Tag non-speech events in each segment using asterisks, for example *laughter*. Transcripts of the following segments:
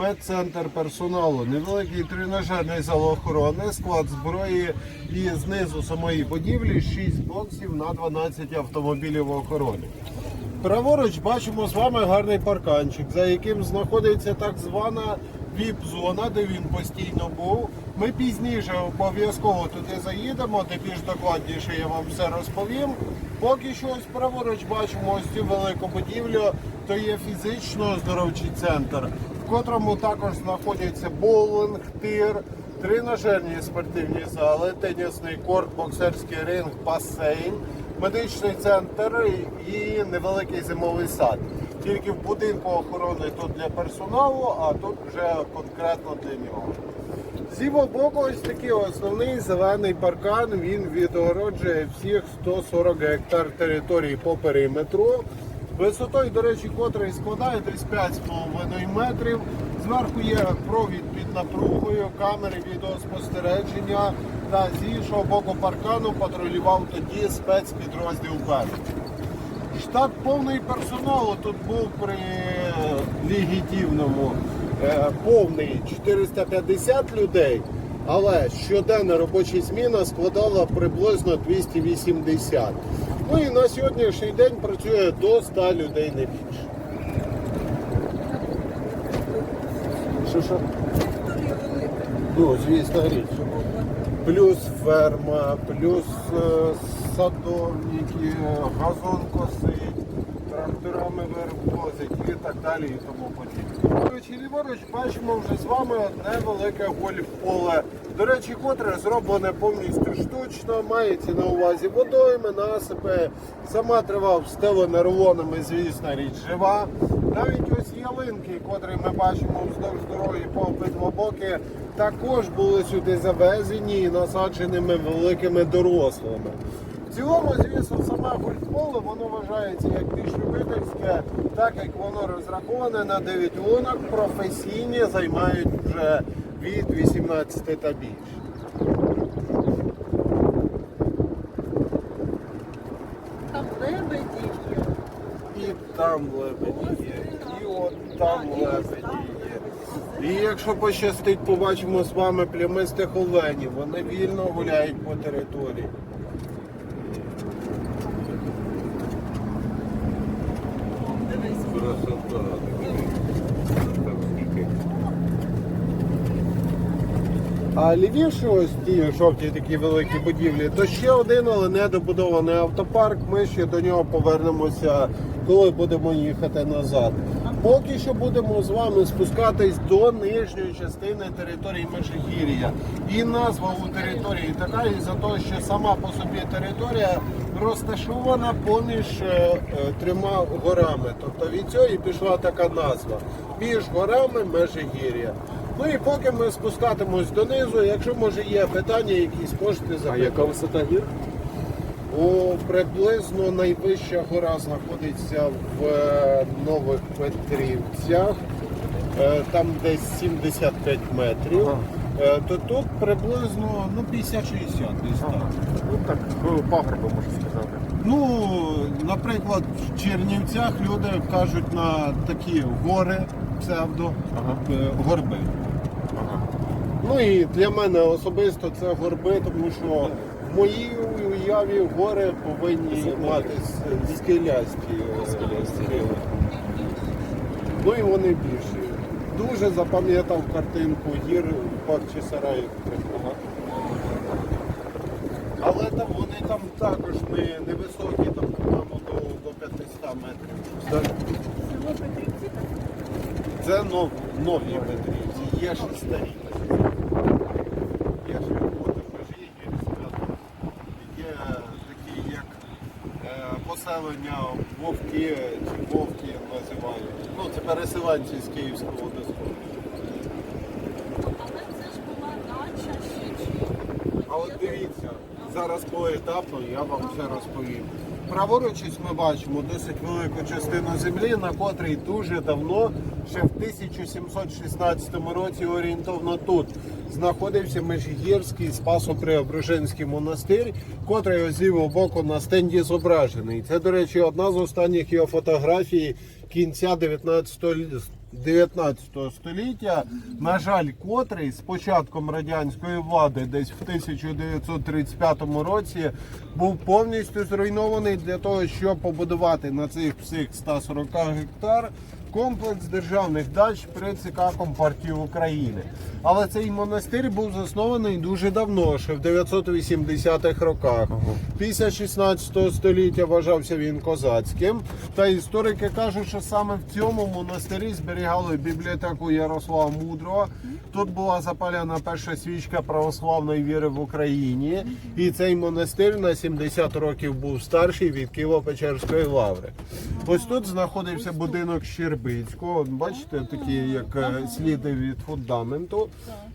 медцентр персоналу, невеликий тренажерний зал охорони, склад зброї і знизу самої будівлі 6 боксів на 12 автомобілів в охороні. Праворуч бачимо з вами гарний парканчик, за яким знаходиться так звана віп-зона, де він постійно був. Ми пізніше обов'язково туди заїдемо, де більш докладніше я вам все розповім. Поки що ось праворуч бачимо ось цю велику будівлю, то є фізично оздоровчий центр, в котрому також знаходяться боулинг, тир, тренажерні спортивні зали, тенісний корт, боксерський ринг, басейн медичний центр і невеликий зимовий сад. Тільки в будинку охорони тут для персоналу, а тут вже конкретно для нього. З боку ось такий основний зелений паркан. Він відгороджує всіх 140 гектар території по периметру. Висотою, до речі, котрий складає десь 5,5 метрів. Зверху є провід під напругою, камери відеоспостереження. Та з іншого боку паркану патрулював тоді спецпідрозділ «Берег». Штат повний персоналу тут був при легітимному е, повний 450 людей, але щоденна робоча зміна складала приблизно 280. Ну і на сьогоднішній день працює до 100 людей не більше. Що що? Ну, звісно, річ. Плюс ферма, плюс е, садовники, газон косить, тракторами вивозить і так далі і тому подібне. Коротше, ліворуч бачимо вже з вами одне велике гольф-поле. До речі, котре зроблене повністю штучно, мається на увазі водойми, насипи. Сама трава встелена рулонами, звісно, річ жива. Навіть ось ялинки, котрі ми бачимо вздовж дороги по обидва боки, також були сюди завезені і насадженими великими дорослими. В цілому, звісно, саме гольфполе воно вважається як більш любительське, так як воно розраховане на 9 лунок, професійні займають вже від 18 та більше. Там лебеді є. І там лебеді є, і от там лебеді є. І якщо пощастить, побачимо з вами плямистих оленів. Вони вільно гуляють по території. Красота. А лівіше ось ті жовті такі великі будівлі, то ще один, але недобудований автопарк. Ми ще до нього повернемося, коли будемо їхати назад. Поки що будемо з вами спускатись до нижньої частини території Межигір'я. І назва у території така, і за те, що сама по собі територія розташована поміж е, е, трьома горами. Тобто від цього і пішла така назва. Між горами Межигір'я. Ну і поки ми спускатимось донизу, якщо може є питання, якісь можете запитати. А яка висота гір? О, приблизно найвища гора знаходиться в е, Нових Петрівцях, е, там десь 75 метрів. Ага. Е, То тут приблизно ну, 50-60 десь так. Ну так, пагорби можна сказати. Ну, наприклад, в Чернівцях люди кажуть на такі гори псевдо Ага. горби. Ага. Ну і для мене особисто це горби, тому що в моїй гори повинні мати скелясті е, схили. Ну і вони більші. Дуже запам'ятав картинку гір в Бахчисараї. Але там вони там також не, невисокі, там по-моєму, до, до 500 метрів. Це, так. це нов, нові Петрівці, є ще старі. Є ще роботи в Межигір'ї, свято. Є такі, як е, поселення вовки чи вовки називають. Це переселенці з Київського водосховища. Але це ж була дача ще чи. А от дивіться, зараз поетапно я вам все розповім. Праворуч ми бачимо досить велику частину землі, на котрій дуже давно, ще в 1716 році орієнтовно тут, знаходився Межигірський Спасо-Преображенський монастир, котрий з лівого боку на стенді зображений. Це, до речі, одна з останніх його фотографій кінця 19 19 століття, на жаль, котрий з початком радянської влади, десь в 1935 році, був повністю зруйнований для того, щоб побудувати на цих всіх 140 гектар комплекс державних дач при ЦК Компартії України. Але цей монастир був заснований дуже давно, ще в 980-х роках. Після 16 століття вважався він козацьким. Та історики кажуть, що саме в цьому монастирі зберігали бібліотеку Ярослава Мудрого. Тут була запалена перша свічка православної віри в Україні. І цей монастир на 70 років був старший від Києво-Печерської лаври. Ось тут знаходився будинок Щербицького. Бачите, такі як е, сліди від фундаменту.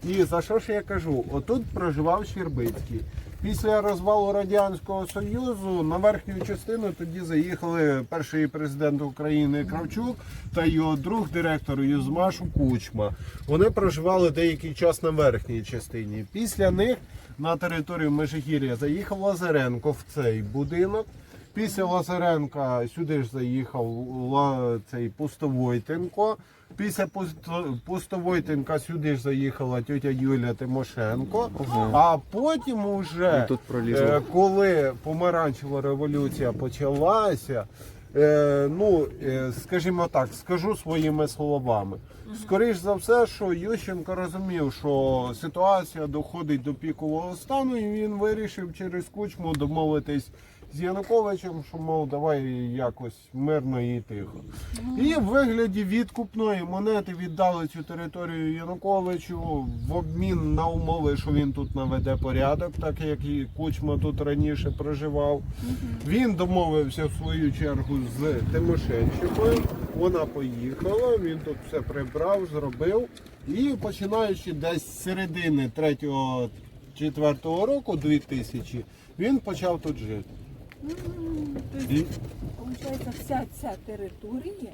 І за що ж я кажу? Отут проживав Щербицький. Після розвалу Радянського Союзу на верхню частину тоді заїхали перший президент України Кравчук та його друг директор Юзмашу Кучма. Вони проживали деякий час на верхній частині. Після них на територію Межигір'я заїхав Лазаренко в цей будинок. Після Лазаренка сюди ж заїхав цей Пустовойтенко. Після Пусто- Пустовойтенка сюди ж заїхала тетя Юля Тимошенко. А потім уже, тут е, коли помаранчева революція почалася, е, ну, е, скажімо так, скажу своїми словами. Скоріш за все, що Ющенко розумів, що ситуація доходить до пікового стану, і він вирішив через кучму домовитись з Януковичем, що мов давай якось мирно і тихо. І в вигляді відкупної монети віддали цю територію Януковичу в обмін на умови, що він тут наведе порядок, так як і Кучма тут раніше проживав. Він домовився в свою чергу з Тимошенщикою. Вона поїхала, він тут все прибрав, зробив. І починаючи десь з середини 3-4 року, 2000, він почав тут жити. Получається, вся ця територія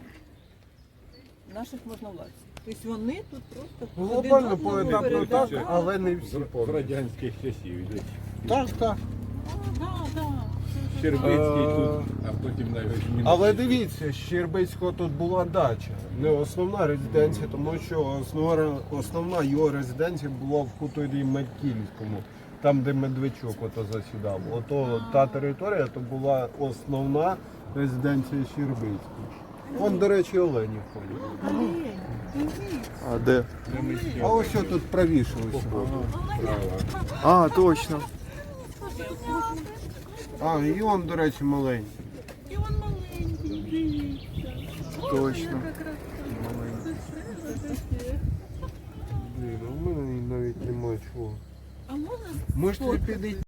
наших можновладців. Тобто вони тут просто глобально один одному поетапно так, передавали. але не всі. З радянських часів йдуть. Так, так. Да, да. Щербицький Е, тут, а потім навіть мінус. Але дивіться, Щербицького тут була дача, не основна резиденція, тому що основна, основна його резиденція була в хуторі Медкільському, там де Медведчук ото засідав. Ото та територія то була основна резиденція Щербицького. Вон, до речі, Олені ходять. А де? А ось що тут правіше ось. А, точно. А, і он, до речі, маленький. І він маленький, дивіться. Точно. Блін, а в мене навіть немає чого. А можна Можете підійти?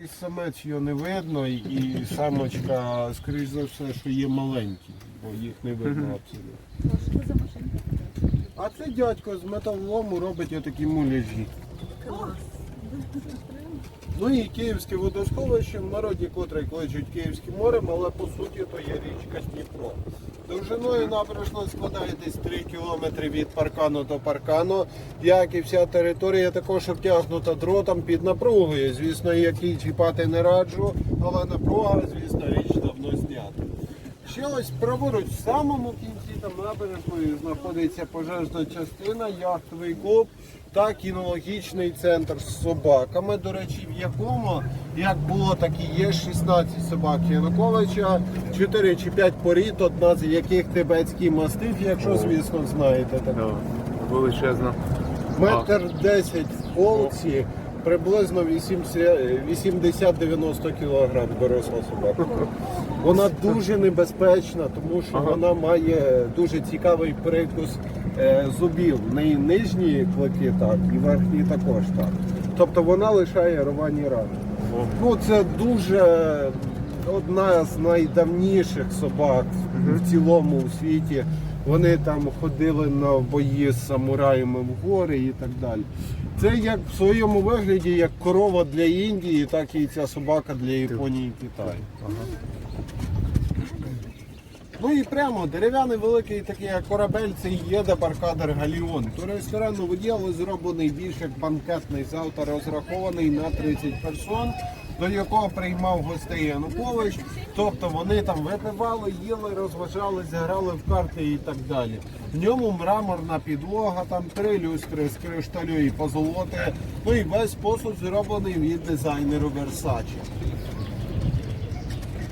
І Самець його не видно, і самочка, скоріш за все, що є маленькі, бо їх не видно абсолютно. Що це за машинка? А це дядько з металолому робить отакі муляжі. Ну і київське водосховище в народі, котре кличуть Київським морем, але по суті то є річка Дніпро. Довжиною набережної складає десь 3 кілометри від паркану до паркану, як і вся територія також обтягнута дротом під напругою. Звісно, який чіпати не раджу, але напруга, звісно. Ось праворуч в самому кінці там набережної знаходиться пожежна частина, яхтовий клуб та кінологічний центр з собаками. До речі, в якому як було, так і є 16 собак Януковича, 4 чи 5 порід, одна з яких тибетський мастиф, якщо звісно знаєте так. Да. Величезно. Метр 10 в колці, приблизно 80-90 кг доросла собака. *laughs* Вона дуже небезпечна, тому що вона має дуже цікавий прикус е, зубів. В неї нижні клики так і верхні також так. Тобто вона лишає рвані рани. Ну, це дуже одна з найдавніших собак в цілому у світі. Вони там ходили на бої з самураями в гори і так далі. Це як в своєму вигляді як корова для Індії, так і ця собака для Японії і Китаю. Ну і прямо дерев'яний великий такий корабель, це є дебаркадер Галіон. То ресторанний виділ зроблений більш як банкетний зал та розрахований на 30 персон, до якого приймав гостей Янукович. Тобто вони там випивали, їли, розважалися, грали в карти і так далі. В ньому мраморна підлога, там три люстри з кришталю і позолоти. Ну і весь посуд зроблений від дизайнеру Versace.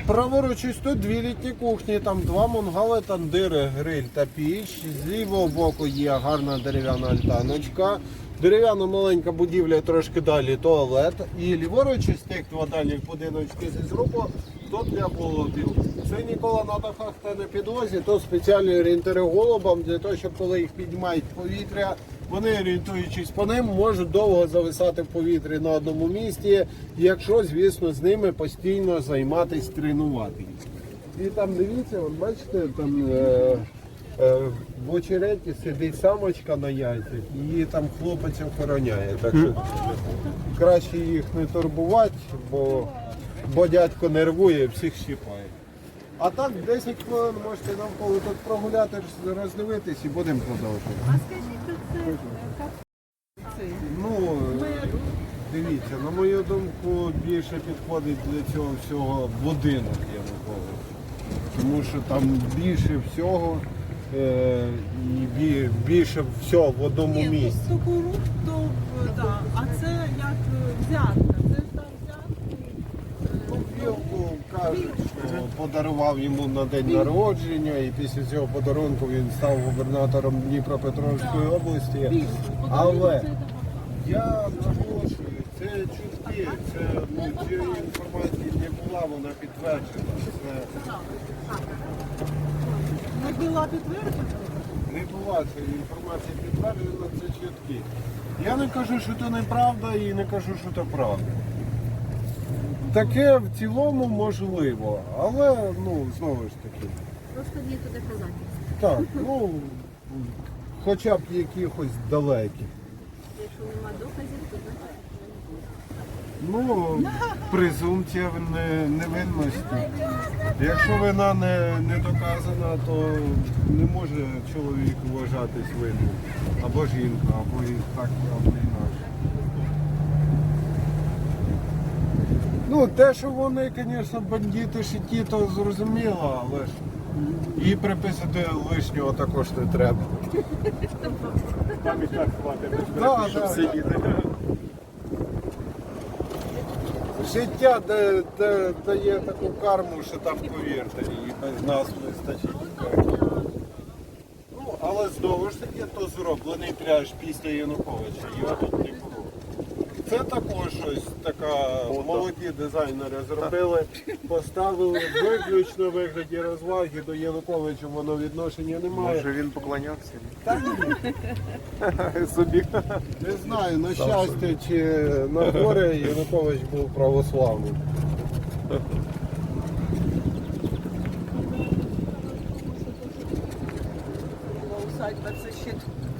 Праворуч ось тут дві літні кухні, там два мангали, тандири, гриль та піч. З лівого боку є гарна дерев'яна альтаночка. Дерев'яна маленька будівля, трошки далі туалет. І ліворуч ось тих два дальніх будиночки зі зрубу, то для голубів. Це ніколи на дахах та на підлозі, то спеціальні орієнтири голубам, для того, щоб коли їх піднімають повітря, вони орієнтуючись по ним, можуть довго зависати в повітрі на одному місці, якщо, звісно, з ними постійно займатися, тренувати. І там дивіться, от бачите, там е, е, в очереті сидить самочка на яйцях, її там хлопець охороняє. Так що краще їх не турбувати, бо, бо дядько нервує, всіх щіпає. А так 10 хвилин можете навколо тут прогуляти, роздивитись і будемо продовжувати. А скажіть, Ну, дивіться, на мою думку, більше підходить для цього всього будинок Янукович. Тому що там більше всього е, і бі- більше всього в одному Ні, місці. ну Сокорук, то е, да. а це як е, взятка. Це ж там взятки. Вілку кажуть, що подарував йому на день народження, і після цього подарунку він став губернатором Дніпропетровської області. Але я наголошую, це чутки, це ну, цієї інформації не була, вона підтверджена. Це Не була підтверджена. не була ця інформація підтверджена, це чутки. Я не кажу, що це неправда і не кажу, що це правда. Таке в цілому можливо, але ну знову ж таки. Просто нету доказательств. Так, ну хоча б якихось далеких. Якщо нема доказів, то значить. Ну, презумпція не- невинності. Якщо вина не, не доказана, то не може чоловік вважатись винним. Або жінка, або і так, або інакше. Ну, те, що вони, звісно, бандити шиті, то зрозуміло, але ж і приписати лишнього також не треба. Там і так хватить, щоб да, сидіти. Життя да- да- дає таку карму, що там повірте, і без нас вистачить. Ну, але знову ж таки, то зроблений пляж після Януковича, його тут не було. Це також щось така молоді дизайнери зробили, поставили виключно вигляді розваги до Януковича, воно відношення немає. Може він поклонявся? Та ні, *laughs* Собі. не знаю, на щастя чи на горе Янукович був православним.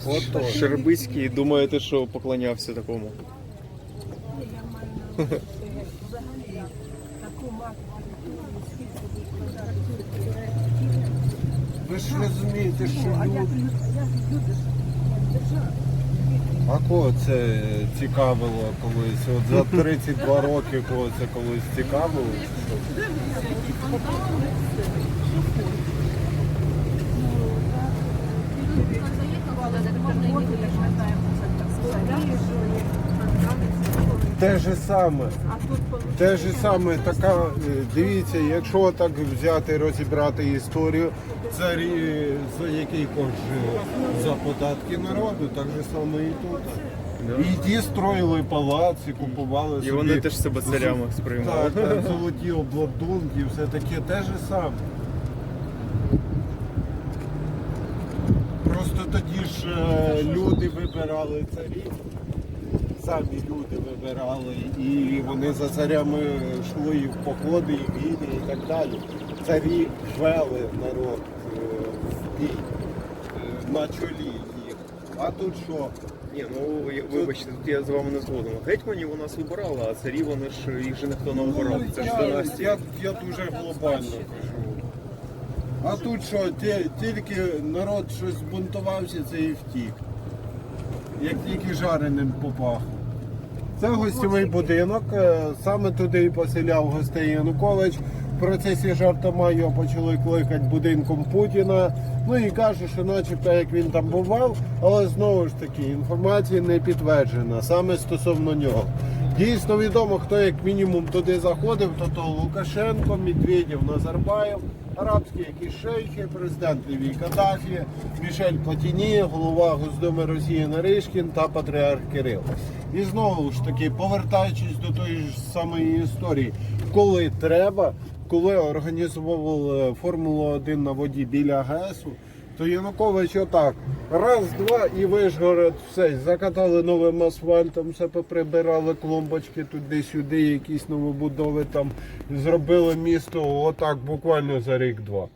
От. Щербицький, думаєте, що поклонявся такому? я маю на увазі, що взагалі таку марку Ви ж розумієте, що ж А кого це цікавило колись? От за 32 роки кого це колись цікавило? Те же саме. А тут Те ж саме така, е, дивіться, якщо так взяти розібрати історію, царі за який кошт жили? За податки народу, так же саме і тут. І ті строїли палаці, купували собі. І вони теж себе царями сприймали. Так, так, золоті обладунки, все таке те ж саме. Просто тоді ж е, люди вибирали царів, самі люди вибирали, і вони за царями йшли і в походи, і в війни, і так далі. Царі вели народ е, в бій е, на чолі їх. А тут що? Ні, ну я- вибачте, тут я з вами не згодом. Гетьманів у нас вибирали, а царі вони ж їх же ніхто не обирав. Це ж я, династія. я, я дуже глобально кажу. А тут що, ті- тільки народ щось збунтувався, це і втік. Як тільки жареним попахло. Це гостєвий будинок. е, Саме туди і поселяв гостей Янукович. В процесі жартома його почали кликати будинком Путіна. Ну і каже, що начебто як він там бував, але знову ж таки інформація не підтверджена саме стосовно нього. Дійсно відомо, хто як мінімум туди заходив, то то Лукашенко, Медведєв, Назарбаєв, арабські якісь шейхи, президент Лівій Каддафі, Мішель Платіні, голова Госдуми Росії Наришкін та патріарх Кирил. І знову ж таки, повертаючись до тої ж самої історії, коли треба, коли організовували Формулу 1 на воді біля ГЕСу, то Янукович отак. Раз, два і Вишгород все. Закатали новим асфальтом, все поприбирали клумбочки туди-сюди, якісь новобудови там. Зробили місто отак буквально за рік-два.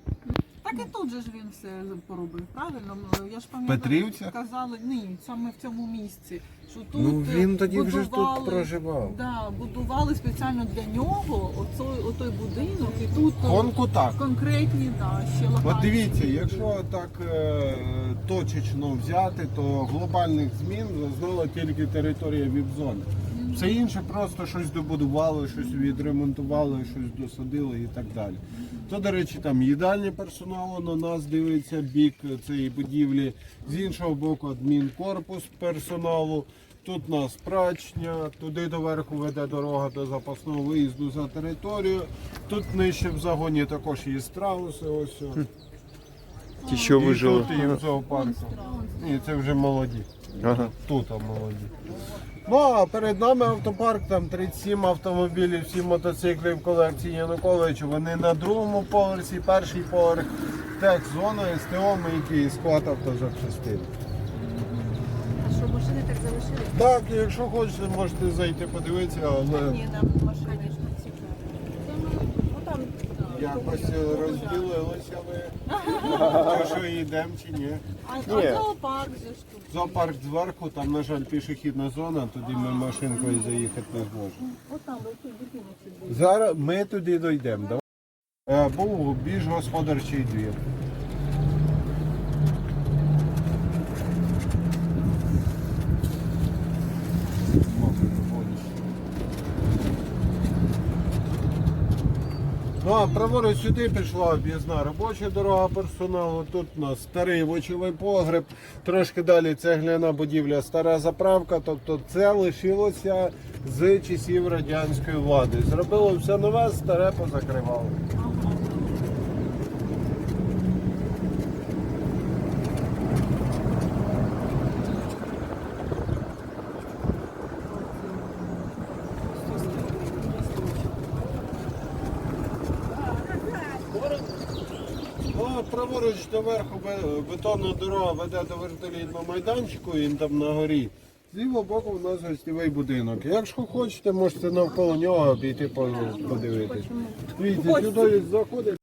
Так і тут же ж він все поробив, правильно? Ну, Я ж пам'ятаю, Петрівця? казали, ні, саме в цьому місці. Що тут Ну, він тоді вже ж тут проживав. Да, будували спеціально для нього оцей, отой будинок, і тут е, Конку так. конкретні да, ще локації. От дивіться, якщо так е, точечно взяти, то глобальних змін зазнала тільки територія віп-зони. Все інше просто щось добудували, щось відремонтували, щось досадили і так далі. То, до речі, там їдальні персоналу на нас дивиться бік цієї будівлі, з іншого боку адмінкорпус персоналу. Тут у нас прачня, туди доверху веде дорога до запасного виїзду за територію. Тут нижче в загоні також є страуси. Ось. Ті, що І вижили. Тут і в зоопарку. Ні, це вже молоді. Ага. Тут а молоді. Ну а перед нами автопарк, там 37 автомобілів, 7 мотоциклів колекції Януковича. Вони на другому поверсі, перший поверх, техзона, СТО, мийки і склад автозапчастин. А що машини так залишили? Так, якщо хочете, можете зайти подивитися, але Ні, нам машини ж не цікаві. Ну там якось розділилися ви. Чи що йдемо чи ні. а, Ні. зоопарк же ж тут. Зоопарк зверху, там, на жаль, пішохідна зона, туди ми машинкою заїхати не зможемо. Ось тут. Зараз ми туди дійдемо. Е, Був більш господарчий двір. Ну а праворуч сюди пішла об'їзна робоча дорога персоналу. Тут у нас старий вочовий погреб, трошки далі цегляна будівля, стара заправка. Тобто це лишилося з часів радянської влади. Зробило все нове, старе позакривали. Ну, а праворуч до верху бетонна дорога веде до вертолітного майданчику, він там на горі. З лівого боку у нас гостєвий будинок. Якщо хочете, можете навколо нього обійти по- подивитись. Дивіться, сюди заходить.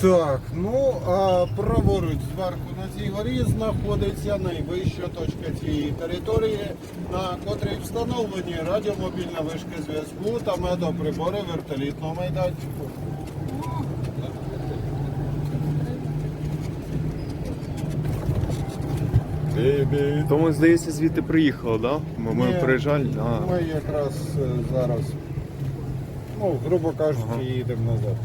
Так, ну а праворуч зверху на цій горі знаходиться найвища точка цієї території, на котрій встановлені радіомобільна вишка зв'язку та медоприбори вертолітного майданчику. Тому, здається, звідти приїхали, да? Ми, ми Ні. приїжджали. А. Ми якраз е, зараз, ну, грубо кажучи, їдемо назад.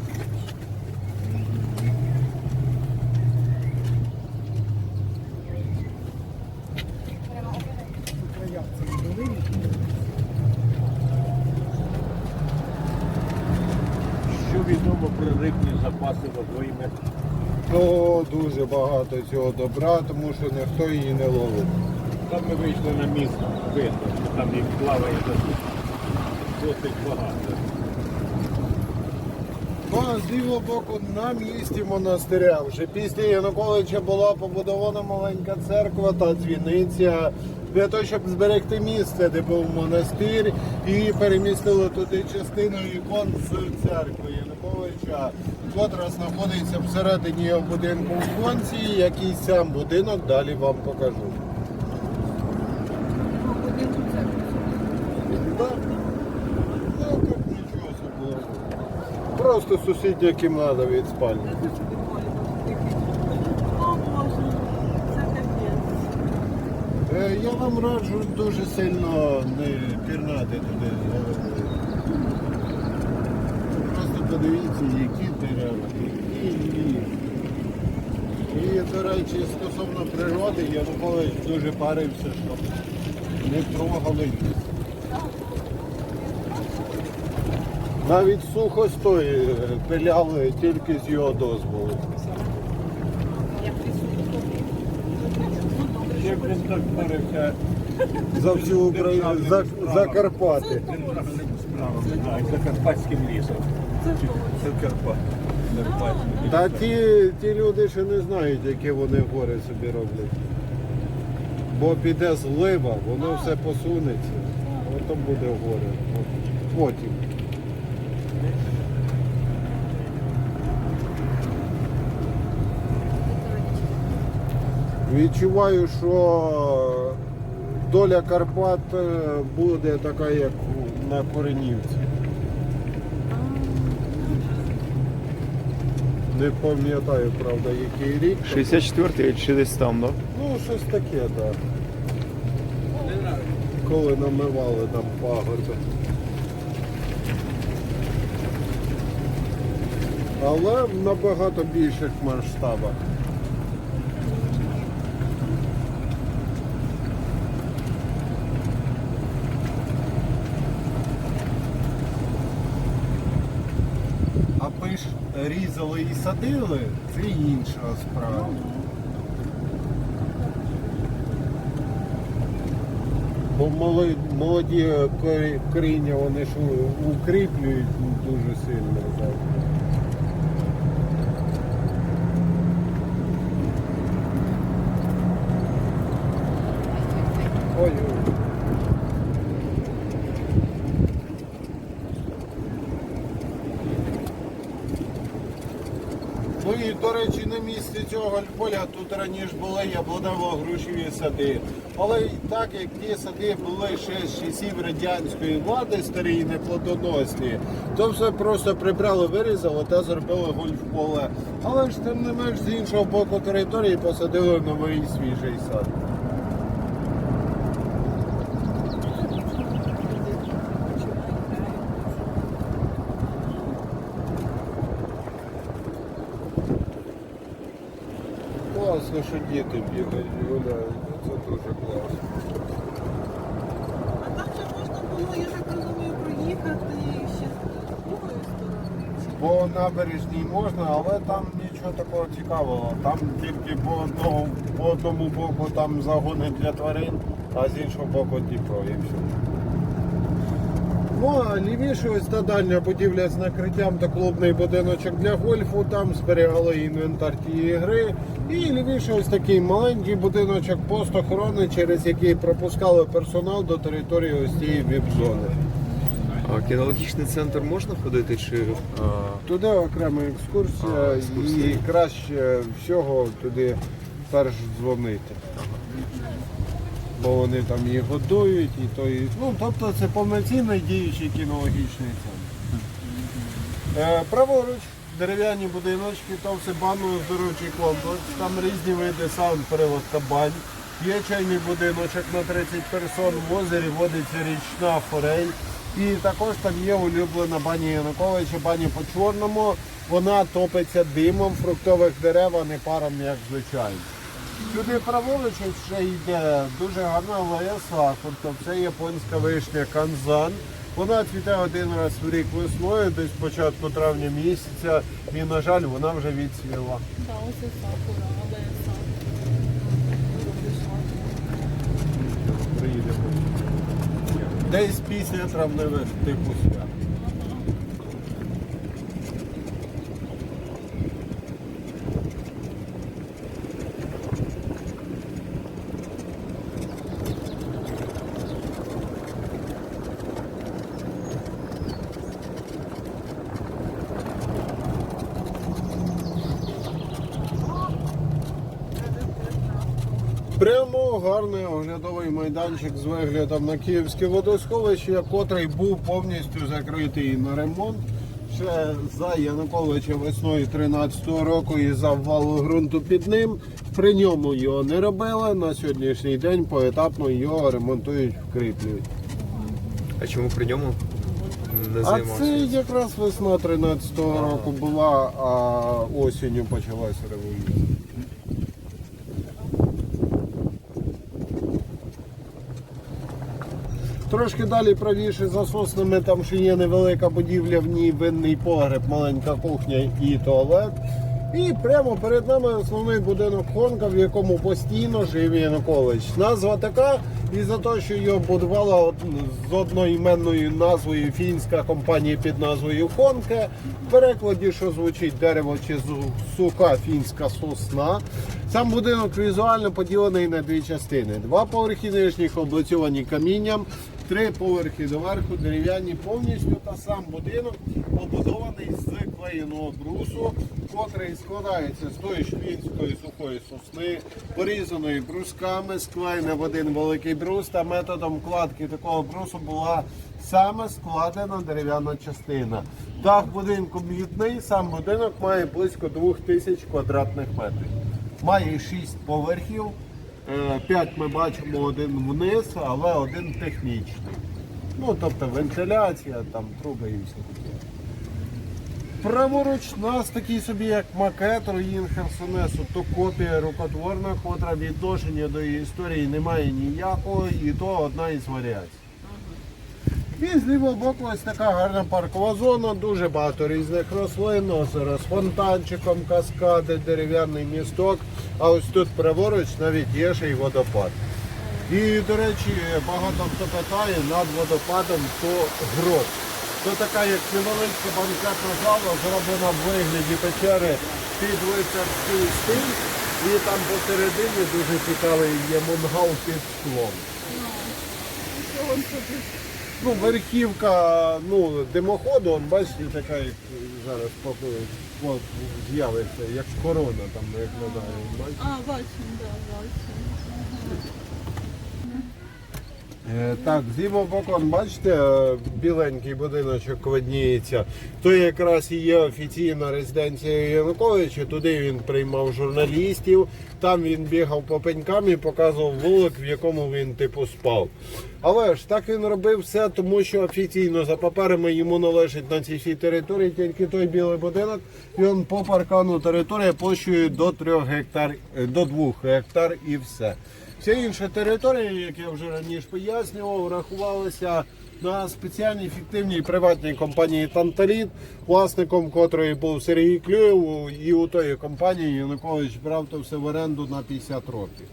Що відомо про рибні запаси водойми? О, дуже багато цього добра, тому що ніхто її не ловить. Там ми вийшли на місто, видно, там їх плаває досить, багато. Ну, з лівого боку на місці монастиря. Вже після Януковича була побудована маленька церква та дзвіниця для того, щоб зберегти місце, де був монастир, і перемістили туди частину ікон з церкви Януковича, котра знаходиться всередині будинку в конці, який сам будинок далі вам покажу. Просто сусідня кімната від спальні. Я вам раджу дуже сильно не пірнати туди з. Просто подивіться, які дерева, який ліс. І, до речі, стосовно природи, Янукович дуже парився, щоб не трогали. Навіть сухостої е, пиляли тільки з його дозволу. Як він так За всю Україну, за, за Карпати. справам, да, Закарпатським лісом. це Карпат. Та ті, ті люди ще не знають, які вони гори собі роблять. Бо піде злива, воно все посунеться. Ото буде горе. Потім. Відчуваю, що доля Карпат е, буде така, як на Коренівці. Не пам'ятаю, правда, який рік. 64-й чи десь там, да? Ну, щось таке, так. Коли намивали там пагорби. Але в набагато більших масштабах. Аби ж різали і садили, це інша справа. Бо молоді корі- коріння вони ж укріплюють дуже сильно. Так. Ой, ой. Ну і, до речі, на місці цього поля тут раніше були яблунево-грушеві сади. Але так як ті сади були ще з часів радянської влади, старі і неплодоносні, то все просто прибрали, вирізали та зробили гольф-поле. Але ж тим не менш з іншого боку території посадили новий свіжий сад. Класно, що діти бігають, гуляють. Це дуже класно. А там же можна було, я так розумію, проїхати ще з другої сторони. По набережній можна, але там нічого такого цікавого. Там тільки по одному, по одному боку там загони для тварин, а з іншого боку Дніпро і все. Ну, а лівіше ось та дальня будівля з накриттям та клубний будиночок для гольфу, там зберігали інвентар тієї гри. І лівіше ось такий маленький будиночок пост охорони, через який пропускали персонал до території ось цієї віп-зони. А кінологічний центр можна ходити чи. А... Туди окрема екскурсія, А, екскурсія. і краще всього туди перш дзвонити. Бо вони там її годують, і то і. Ну, тобто це повноцінний діючий кінологічний центр. Е, праворуч, дерев'яні будиночки, то все банно-оздоровчий комплекс, там різні види саунд-перевозка бань. Є чайний будиночок на 30 персон, в озері водиться річна форель. І також там є улюблена баня Януковича, баня по чорному. Вона топиться димом фруктових дерев, а не паром, як звичайно. Сюди праворуч ще йде дуже гарна алея сакуртов. Це японська вишня канзан. Вона цвіте один раз в рік весною, десь початку травня місяця. І, на жаль, вона вже відцвіла. Так, ось і сакура, але. Приїдемо. Десь після травневих типу свят. Прямо гарний оглядовий майданчик з виглядом на Київське водосховище, котрий був повністю закритий на ремонт ще за Януковича весною 13-го року і за ввалу ґрунту під ним. При ньому його не робили. На сьогоднішній день поетапно його ремонтують, вкріплюють. А чому при ньому не А це якраз весна 13-го року була, а осінню почалася революція. Трошки далі правіше за соснами, там ще є невелика будівля, в ній винний погреб, маленька кухня і туалет. І прямо перед нами основний будинок Хонка, в якому постійно жив Янукович. Назва така, і за те, що його будувала з одноіменною назвою фінська компанія під назвою Хонке. В перекладі, що звучить дерево чи суха фінська сосна. Сам будинок візуально поділений на дві частини. Два поверхи нижніх облицьовані камінням, три поверхи доверху дерев'яні повністю та сам будинок побудований з клеєного брусу, котрий складається з тої ж фінської сухої сосни, порізаної брусками, склеєна в один великий брус та методом кладки такого брусу була саме складена дерев'яна частина. Дах будинку м'ютний, сам будинок має близько 2000 квадратних метрів. Має 6 поверхів. 5 ми бачимо один вниз, але один технічний. Ну, тобто вентиляція, там труби і все таке. Праворуч у нас такий собі як макет руїн Херсонесу, то копія рукотворна, котра відношення до її історії немає ніякого, і то одна із варіацій. І з лівого боку ось така гарна паркова зона, дуже багато різних рослин, озеро з фонтанчиком, каскади, дерев'яний місток. А ось тут праворуч навіть є ще й водопад. І, до речі, багато хто питає над водопадом то грот. То така як невеличка банкетна зала, зроблена в вигляді печери під лицарський стиль. І там посередині дуже цікавий є мунгал під склом. Ну, верхівка ну, димоходу, он, бачите, така як зараз з'явиться, як корона там виглядає. А, бачимо, да, бачимо. Е, Так, з лівого боку, бачите, е, біленький будиночок видніється. То якраз і є офіційна резиденція Януковича. Туди він приймав журналістів, там він бігав по пенькам і показував вулик, в якому він типу спав. Але ж так він робив все, тому що офіційно за паперами йому належить на цій території тільки той білий будинок. І він по паркану територія площею до 3 гектар, е, до 2 гектар і все. Вся інша територія, як я вже раніше пояснював, рахувалася на спеціальній фіктивній приватній компанії Танталіт, власником котрої був Сергій Клюєв, і у тої компанії Янукович брав то все в оренду на 50 років.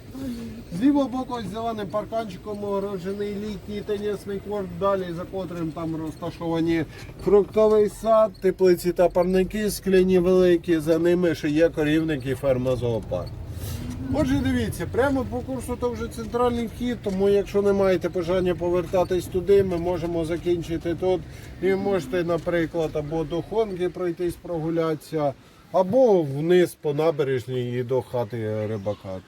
З лівого боку ось зеленим парканчиком огорожений літній тенісний корт, далі за котрим там розташовані фруктовий сад, теплиці та парники, скляні великі, за ними ще є корівник і. Отже, дивіться, прямо по курсу то вже центральний вхід, тому якщо не маєте бажання повертатись туди, ми можемо закінчити тут. І можете, наприклад, або до Хонги пройтись прогулятися, або вниз по набережній і до хати рибака.